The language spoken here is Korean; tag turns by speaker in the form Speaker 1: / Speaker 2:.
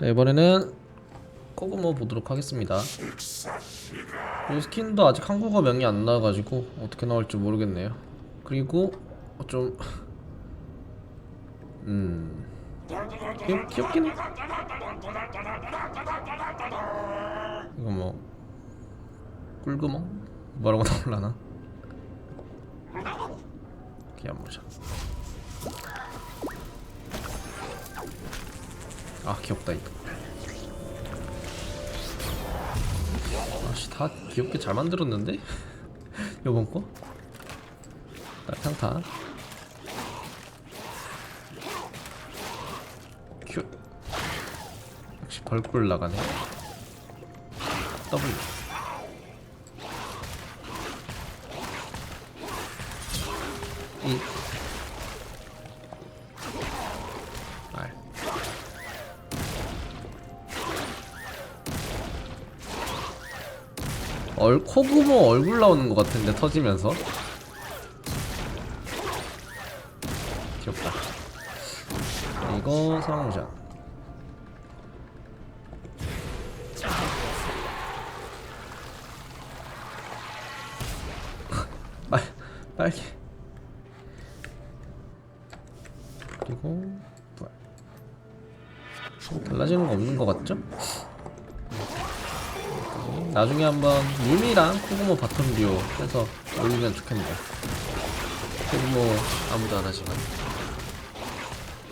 Speaker 1: 자 이번에는 코그모 보도록 하겠습니다 이 스킨도 아직 한국어 명이 안 나와가지고 어떻게 나올지 모르겠네요 그리고 좀 음... 귀엽, 귀엽긴 해 이거 뭐 꿀구멍? 뭐라고 나올라나? 기안 보자 아 귀엽다 이거. 아씨 다 귀엽게 잘 만들었는데? 요번 거? 날탕탕 큐. 역시 벌꿀 나가네. W. 이. R 얼 코구모 얼굴 나오는 것 같은데 터지면서? 귀엽다. 이거 상호장 빨 빨개. 그리고 부활 달라지는 거 없는 것 같죠? 나중에 한번 유미랑 코그모 바텀 듀오 해서 올리면 좋겠네요. 코그모 아무도 안 하지만